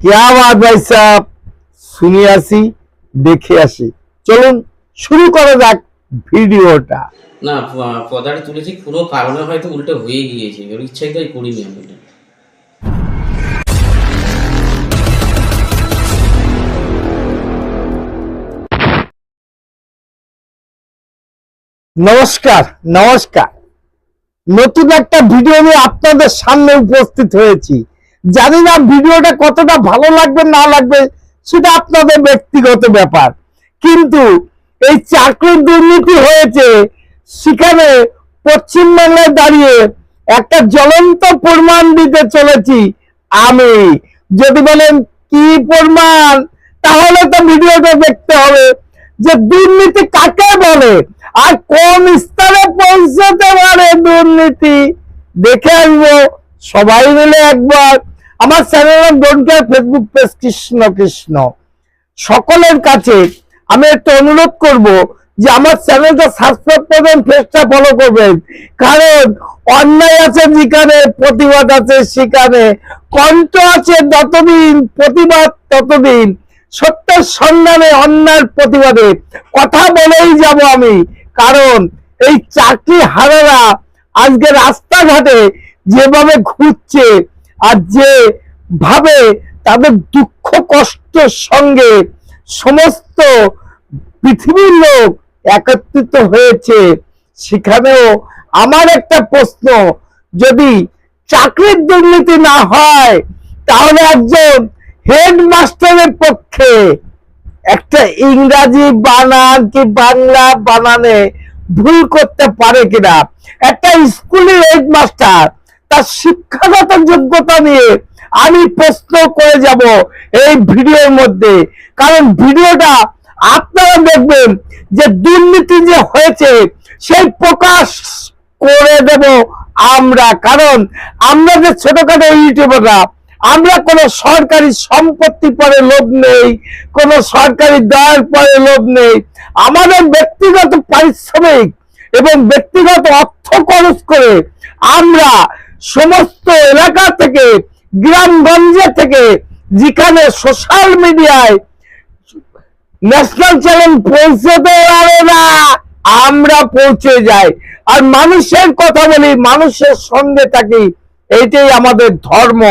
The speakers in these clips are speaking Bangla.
क्या बात भाई साहब শুনে আসি দেখে আসি চলুন শুরু করা যাক ভিডিওটা না প- পদাটা তুলেছি পুরো কারণে হয়তো উল্টো হয়ে গিয়েছে ওর ইচ্ছাই তাই করিনি আমি এটা। নমস্কার নমস্কার নতুন একটা ভিডিও নিয়ে আপনাদের সামনে উপস্থিত হয়েছি জানি না ভিডিওটা কতটা ভালো লাগবে, না লাগবে, সেটা আপনাদের ব্যক্তিগত ব্যাপার। কিন্তু এই চাকরির দুর্নীতি হয়েছে, সেখানে পশ্চিমবাংলায় দাঁড়িয়ে একটা জ্বলন্ত প্রমাণ দিতে চলেছি আমি। যদি বলেন, কি প্রমাণ? তাহলে তো ভিডিওটা দেখতে হবে যে দুর্নীতি কাকে বলে আর কোন স্তরে পৌঁছতে পারে দুর্নীতি। দেখে আসব, সবাই মিলে একবার আমার channel don't care Facebook page Krishna Krishna সকলের কাছে আমি একটা অনুরোধ করব যে আমার চ্যানেলটা সাবস্ক্রাইব করবেন পেজটা ফলো করবেন। কারণ অন্যায় আছে যেখানে, প্রতিবাদ আছে সেখানে, কণ্ঠ আছে যতদিন, প্রতিবাদ ততদিন। সত্যের সন্ধানে, অন্যায়ের প্রতিবাদে কথা বলেই যাব আমি। কারণ এই চাকরি হারারা আজকে রাস্তাঘাটে যেভাবে ঘুরছে আর যে ভাবে তাদের দুঃখ কষ্টের সঙ্গে সমস্ত পৃথিবীর লোক একত্রিত হয়েছে, সেখানেও আমার একটা প্রশ্ন, যদি চাকরির দুর্নীতি না হয়, তাহলে একজন হেডমাস্টারের পক্ষে একটা ইংরাজি বানান কি বাংলা বানানে ভুল করতে পারে কিনা? একটা স্কুলের হেডমাস্টার তার শিক্ষাগত যোগ্যতা নিয়ে আমি প্রশ্ন করে যাব এই ভিডিওর মধ্যে। কারণ ভিডিওটা আপনারা দেখবেন যে দুর্নীতি যে হয়েছে, সেই প্রকাশ করে দেব আমরা। কারণ আমরা যে ছোটখাটো ইউটিউবাররা, আমরা কোনো সরকারি সম্পত্তি পরে লোভ নেই, কোনো সরকারি দয়ের পরে লোভ নেই। আমাদের ব্যক্তিগত পারিশ্রমিক এবং ব্যক্তিগত অর্থ খরচ করে আমরা সমস্ত এলাকা থেকে, গ্রামগঞ্জে থেকে, যেখানে সোশ্যাল মিডিয়ায় ন্যাশনাল চ্যানেল পৌঁছতে পারে না, আমরা পৌঁছে যাই। আর মানুষের কথা বলি, মানুষের সঙ্গে থাকি, এইটাই আমাদের ধর্ম।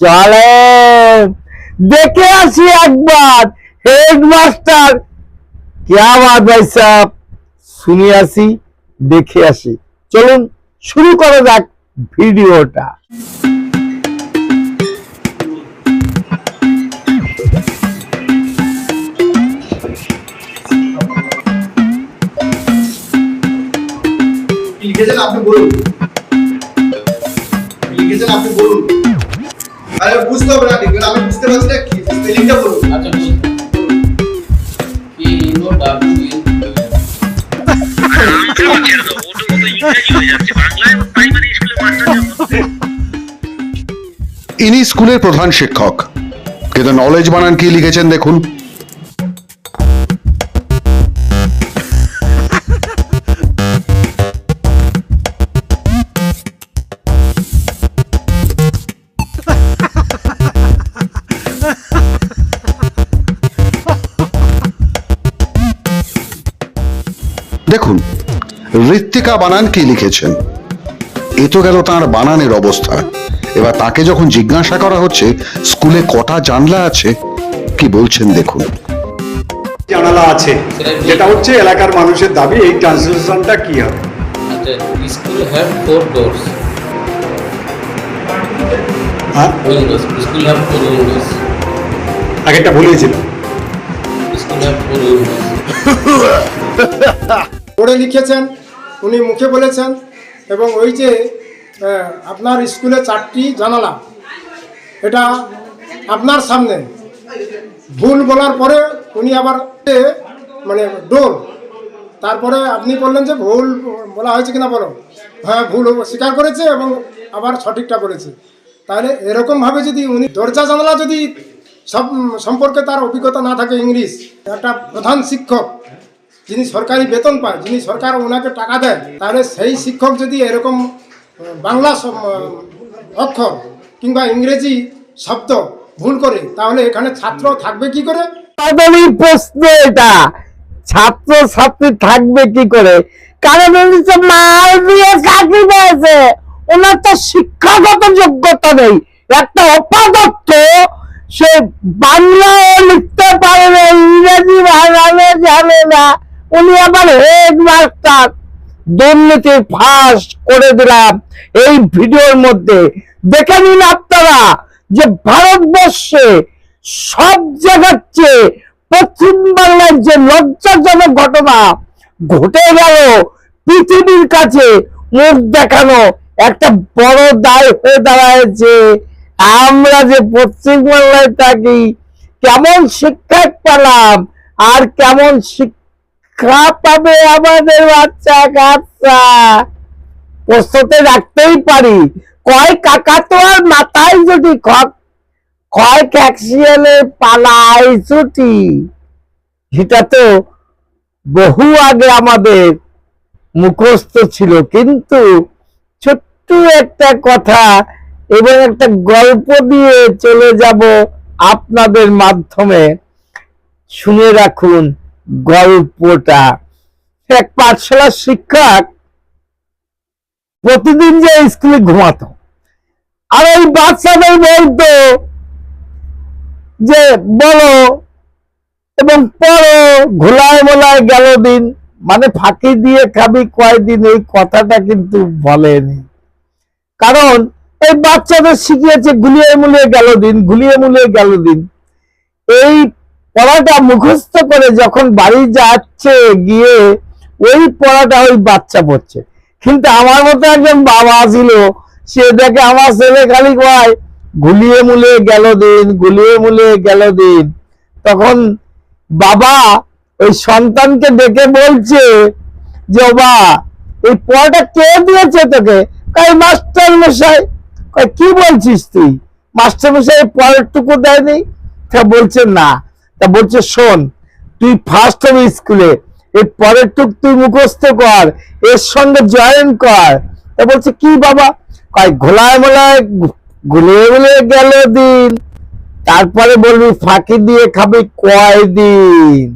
চলে দেখে আসি একবার হেডমাস্টার কে ভাই সাহেব শুনে আসি, দেখে আসি। চলুন। শুরু করা যাক ভিডিওটা। লিখেছেন আপনি বলুন। লিখেছেন আপনি বলুন। আরে বুঝতে হবে না লিখবেন আমি বুঝতে পারছি না কি স্পেলিংটা বলুন। আচ্ছা বলুন। কি নো ডাব্লিউ ইনি স্কুলের প্রধান শিক্ষক। কিন্তু নলেজ বানান কি লিখেছেন দেখুন। দেখুন, ঋত্বিকা বানান কি লিখেছেন? এ তো গেল তাঁর বানানের অবস্থা। এবার তাকে যখন জিজ্ঞাসা করা হচ্ছে স্কুলে কটা জানলা আছে কি বলছেন দেখুন। জানালা আছে। যেটা হচ্ছে এলাকার মানুষের দাবি এই ট্রান্সলেশনটা কি হবে? আচ্ছা স্কুল হ্যাভ ফোর ডোরস হ্যাঁ? Windows school have four windows আগেরটা ভুলিয়েছিল স্কুল হ্যাভ ফোর উইন্ডোজ পড়ে লিখেছেন উনি মুখে বলেছেন এবং ওই যে আপনার স্কুলে চারটি জানালা। এটা আপনার সামনে। ভুল বলার পরে উনি আবার মানে ডোল তারপরে আপনি বললেন যে ভুল বলা হয়েছে কিনা বলো। হ্যাঁ ভুল স্বীকার করেছে এবং আবার সঠিকটা বলেছে। তাহলে এরকমভাবে যদি উনি দরজা জানালা যদি সব সম্পর্কে তার অভিজ্ঞতা না থাকে ইংলিশ, একটা প্রধান শিক্ষক, যিনি সরকারি বেতন পায়, যিনি সরকার ওনাকে টাকা দেয়, তাহলে সেই শিক্ষক যদি এরকম বাংলা অক্ষর কিংবা ইংরেজি শব্দ ভুল করে, তাহলে এখানে ছাত্র থাকবে কি করে? প্রশ্ন এটা। ছাত্র, ছাত্রী থাকবে কি করে? কারণ উনি তো মাল দিয়ে চাকরি পেয়েছে, ওনার তো শিক্ষাগত যোগ্যতা নেই। একটা অপাদত্ত, সে বাংলাও লিখতে পারে না, ইংরেজি ভাষাও জানে না। উনি আবার হেড দুর্নীতি ফাঁস করে দিলাম। এই ভিডিওর মধ্যে দেখে নিন আপনারা যে ভারতবর্ষে সব জায়গার চেয়ে পশ্চিম বাংলার যে লজ্জাজনক ঘটনা ঘটে গেল, পৃথিবীর কাছে মুখ দেখানো একটা বড় দায় হয়ে দাঁড়ায় আমরা যে পশ্চিম বাংলায় থাকি, কেমন শিক্ষা পেলাম আর কেমন শিক্ষা পাবে আমাদের বাচ্চা, কাচ্চা। প্রস্তুতে রাখতেই পারি। কয় কাকা তো আর মাথায় যদি খক, কয় ক্যাক্সিয়ালে পালাই ছুটি? সেটা তো বহু আগে আমাদের মুখস্থ ছিল, কিন্তু ছোট্ট একটা কথা এবং একটা গল্প দিয়ে চলে যাব আপনাদের মাধ্যমে। শুনে রাখুন গল্পটা। এক পাঠশালার শিক্ষক প্রতিদিন যে স্কুলে ঘুমাতো। আর ওই বাচ্চাদের বলতো যে, বলো এবং পড়ো, ঘোলায় মোলায় গেল দিন। মানে ফাঁকি দিয়ে খাবি কয়দিন, এই কথাটা কিন্তু বলেনি। কারণ এই বাচ্চাদের শিখিয়েছে, গুলিয়ে মুলিয়ে গেল দিন, গুলিয়ে মুলিয়ে গেল দিন। এই পড়াটা মুখস্থ করে যখন বাড়ি যাচ্ছে গিয়ে ওই পড়াটা ওই বাচ্চা পড়ছে। কিন্তু আমার মতো একজন বাবা ছিল, সে দেখে আমার ছেলে খালি কয়, গুলিয়ে মুলে গেল দিন, গুলিয়ে মুলে গেল দিন। তখন বাবা ওই সন্তানকে ডেকে বলছে যে বাবা এই পড়াটা কে দিয়েছে তোকে? কয়, মাস্টার মশাই। কি বলছিস তুই? মাস্টার মশাই এই পরের টুকু দেয়নি। তা বলছে, না। তা বলছে, শোন, তুই ফার্স্ট হবে স্কুলে এই পরের টুক তুই মুখস্থ কর, এর সঙ্গে জয়েন কর। তা বলছে, কি বাবা? কয়, ঘোলায় মোলায় গুলিয়ে গুলিয়ে গেল দিন, তারপরে বলবি ফাঁকি দিয়ে খাবি কয়দিন।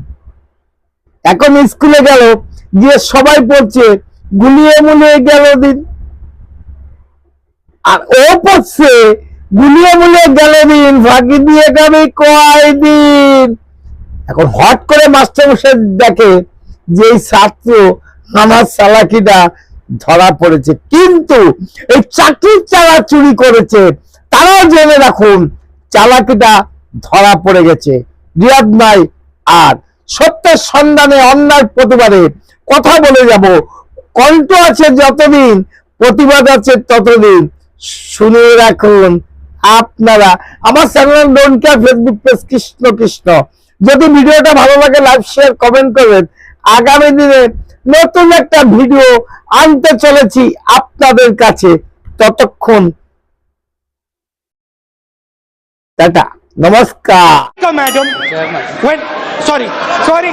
এখন স্কুলে গেল, গিয়ে সবাই পড়ছে গুলিয়ে মুলিয়ে গেল দিন। আর ও পড়ছে গুলিয়ে মুলিয়ে গেল দিন, ফাঁকি দিয়ে খাবি কয়দিন এখন হট করে মাস্টারমশাই দেখে যে এই ছাত্র, আমার চালাকিটা ধরা পড়েছে। কিন্তু এই চাকরির চালা চুরি করেছে, তারাও জেনে রাখুন, চালাকিটা ধরা পড়ে গেছে। রিয়াদ নাই আর সত্যের সন্ধানে অন্যায় প্রতিবাদে কথা বলে যাব। কণ্ঠ আছে যতদিন, প্রতিবাদ আছে ততদিন। শুনে রাখুন আপনারা। আমার channel don't care Facebook page Krishna Krishna. যদি ভিডিওটা ভালো লাগে লাইক শেয়ার কমেন্ট করবেন। আগামী দিনে নতুন একটা ভিডিও আনতে চলেছি আপনাদের কাছে। ততক্ষণ টাটা, নমস্কার। Madam sorry sorry.